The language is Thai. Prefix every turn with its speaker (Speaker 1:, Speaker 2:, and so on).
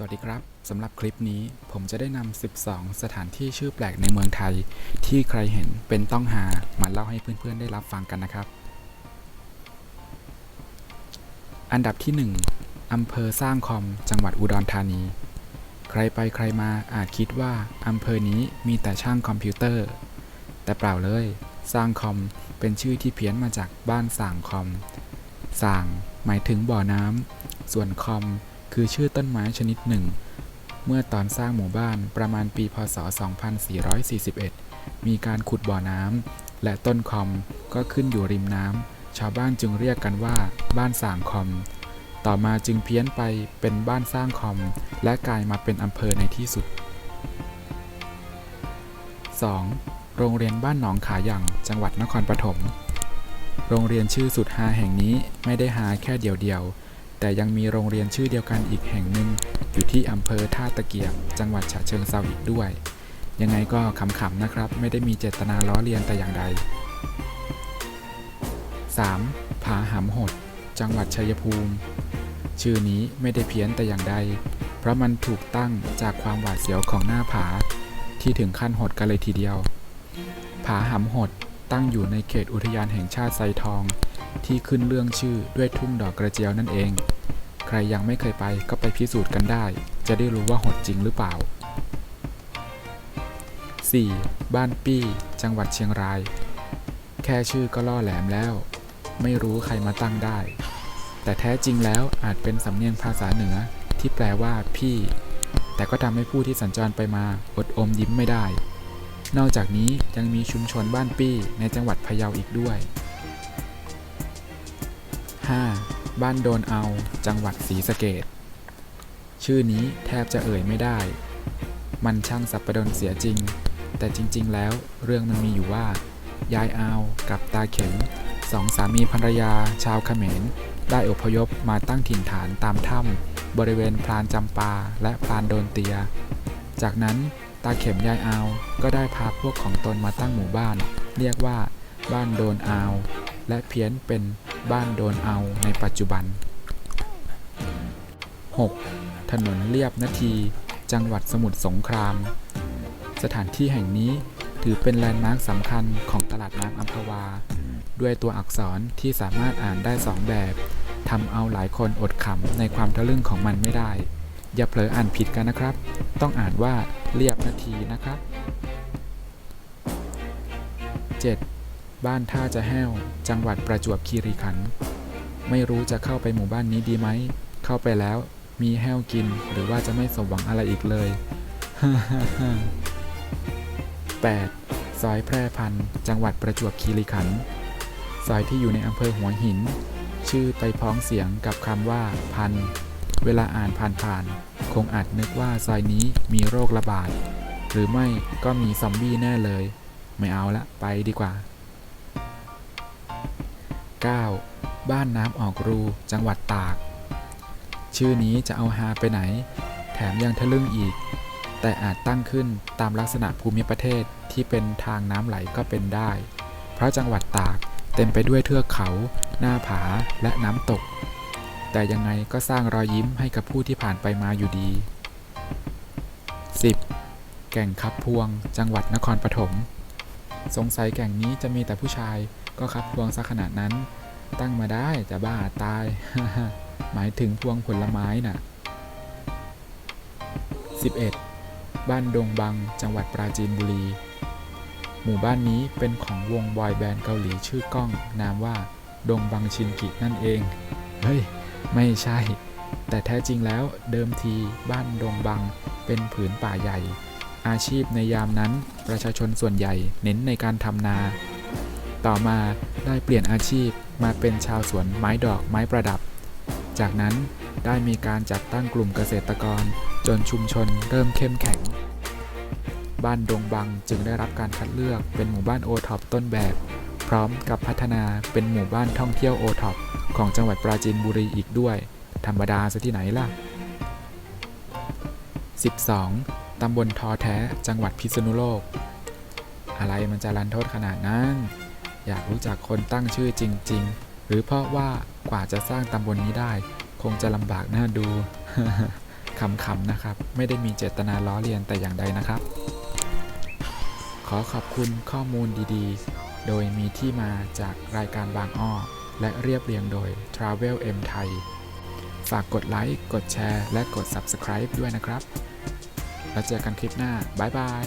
Speaker 1: สวัสดีครับ สำหรับคลิปนี้ผมจะได้นำ 12 สถานที่ชื่อแปลกในเมืองไทย ที่ใครเห็นเป็นต้องหามาเล่าให้เพื่อนๆได้รับฟังกันนะครับ อันดับที่ 1อำเภอสร้างคอม จังหวัดอุดรธานี ใครไปใครมาอาจคิดว่าอำเภอนี้มีแต่ช่างคอมพิวเตอร์ แต่เปล่าเลย สร้างคอมเป็นชื่อที่เพี้ยนมาจากบ้านส่างคอมส่างหมายถึงบ่อน้ำส่วนคอม คือชื่อต้นไม้ชนิดหนึ่ง เมื่อตอนสร้างหมู่บ้านประมาณปีพศ 2441 มีการขุดบ่อน้ำและต้นคอมก็ขึ้นอยู่ริมน้ำชาวบ้านจึงเรียกกันว่า บ้านส่างคอม ต่อมาจึงเพี้ยนไปเป็นบ้านสร้างคอม และกลายมาเป็นอำเภอในที่สุด 2. โรงเรียนบ้านหนองขาหยังจังหวัดนครปฐม โรงเรียนชื่อสุดฮาแห่งนี้ไม่ได้ฮาแค่เดียวๆ แต่ยังมีโรงเรียนชื่อเดียวกันอีกแห่งหนึ่งอยู่ที่อำเภอท่าตะเกียบ จังหวัดฉะเชิงเซาอีกด้วย ยังไงก็ขำๆนะครับ ไม่ได้มีเจตนาล้อเลียนแต่อย่างใด 3. ผาหำหด จังหวัดชัยภูมิ ชื่อนี้ไม่ได้เพี้ยนแต่อย่างใด เพราะมันถูกตั้งจากความหวาดเสียวของหน้าผา ที่ถึงขั้นหดกันเลยทีเดียว ผาหำหดตั้งอยู่ในเขตอุทยานแห่งชาติไซทอง ที่ขึ้นเรื่องชื่อด้วยทุ่งดอกกระเจียวนั่นเอง ใครยังไม่เคยไปก็ไปพิสูจน์กันได้ จะได้รู้ว่าหดจริงหรือเปล่า 4. บ้านปี้ จังหวัดเชียงราย แค่ชื่อก็ล่อแหลมแล้ว ไม่รู้ใครมาตั้งได้ แต่แท้จริงแล้วอาจเป็นสำเนียงภาษาเหนือที่แปลว่าพี่ แต่ก็ทำให้ผู้ที่สัญจรไปมาอดอมยิ้มไม่ได้ นอกจากนี้ยังมีชุมชนบ้านปี้ในจังหวัดพะเยาอีกด้วย 5. บ้านโดนเอา จังหวัดศรีสะเกดชื่อนี้แทบจะเอ่ยไม่ได้ มันช่างสับประดนเสียจริง แต่จริง ๆ แล้วเรื่องมันมีอยู่ว่า ยายอาวกับตาเข็มสองสามีภรรยาชาวเขมร ได้อพยพมาตั้งถิ่นฐานตามถ้ำบริเวณพลานจำปาและพลานโดนเตีย จากนั้นตาเข็มยายอาวก็ได้พาพวกของตนมาตั้งหมู่บ้าน เรียกว่าบ้านโดนอาว และเพี้ยนเป็น บ้านโดนเอาในปัจจุบัน 6. ถนนเลียบนาที จังหวัดสมุทรสงคราม สถานที่แห่งนี้ถือเป็นแลนด์มาร์คสำคัญของตลาดน้ำอัมพวา ด้วยตัวอักษรที่สามารถอ่านได้สองแบบทำเอาหลายคนอดขำในความทะลึ่งของมันไม่ได้ อย่าเผลออ่านผิดกันนะครับ ต้องอ่านว่าเรียบนาทีนะครับ 7. บ้านท่าจะแห้ว จังหวัดประจวบคีรีขันธ์ไม่รู้จะเข้าไปหมู่บ้านนี้ดีไหม เข้าไปแล้วมีแห้วกินหรือว่าจะไม่สมหวังอะไรอีกเลย 8. ซอยแพร่พันธ์จังหวัดประจวบคีรีขันธ์ซอยที่อยู่ในอำเภอหัวหิน ชื่อไปพ้องเสียงกับคำว่า พัน เวลาอ่านผ่านๆคงอาจนึกว่าซอยนี้มีโรคระบาด หรือไม่ก็มีซอมบี้แน่เลย ไม่เอาละไปดีกว่า 9. บ้านน้ำออกรูจังหวัดตาก ชื่อนี้จะเอาฮาไปไหน แถมยังทะลึ่งอีก แต่อาจตั้งขึ้นตามลักษณะภูมิประเทศที่เป็นทางน้ำไหลก็เป็นได้ เพราะจังหวัดตากเต็มไปด้วยเทือกเขา หน้าผาและน้ำตก แต่ยังไงก็สร้างรอยยิ้มให้กับผู้ที่ผ่านไปมาอยู่ดี 10. แก่งคับพวง จังหวัดนครปฐม สงสัยแก่งนี้จะมีแต่ผู้ชาย ก็คับพวงซะขนาดนั้น ตั้งมาได้จะบ้าตาย หมายถึงพวงผลไม้น่ะ 11. บ้านดงบังจังหวัดปราจีนบุรี หมู่บ้านนี้เป็นของวงบอยแบนด์เกาหลีชื่อก้อง นามว่า ดงบังชินกินั่นเอง เฮ้ย ไม่ใช่ แต่แท้จริงแล้วเดิมทีบ้านดงบังเป็นผืนป่าใหญ่ อาชีพในยามนั้นประชาชนส่วนใหญ่เน้นในการทำนา ต่อมาได้เปลี่ยนอาชีพมาเป็นชาวสวนไม้ดอกไม้ประดับ จากนั้นได้มีการจัดตั้งกลุ่มเกษตรกร จนชุมชนเริ่มเข้มแข็ง บ้านดงบังจึงได้รับการคัดเลือกเป็นหมู่บ้านโอท็อปต้นแบบ พร้อมกับพัฒนาเป็นหมู่บ้านท่องเที่ยวโอท็อปของจังหวัดปราจีนบุรีอีกด้วย ธรรมดาซะที่ไหนล่ะ 12. ตำบลทอแท้จังหวัดพิษณุโลก อะไรมันจะรันทดขนาดนั้น อยากรู้จักคนตั้งชื่อจริง ๆ หรือเพราะว่ากว่าจะสร้างตำบลนนี้ได้ คงจะลำบากน่าดูขำๆนะครับ ไม่ได้มีเจตนาล้อเลียนแต่อย่างใดนะครับ ขอขอบคุณข้อมูลดีๆ โดยมีที่มาจากรายการบางอ้อ และเรียบเรียงโดย Travel M ไทย ฝากกดไลค์ กดแชร์ และกด Subscribe ด้วยนะครับ แล้วเจอกันคลิปหน้า บ๊ายบาย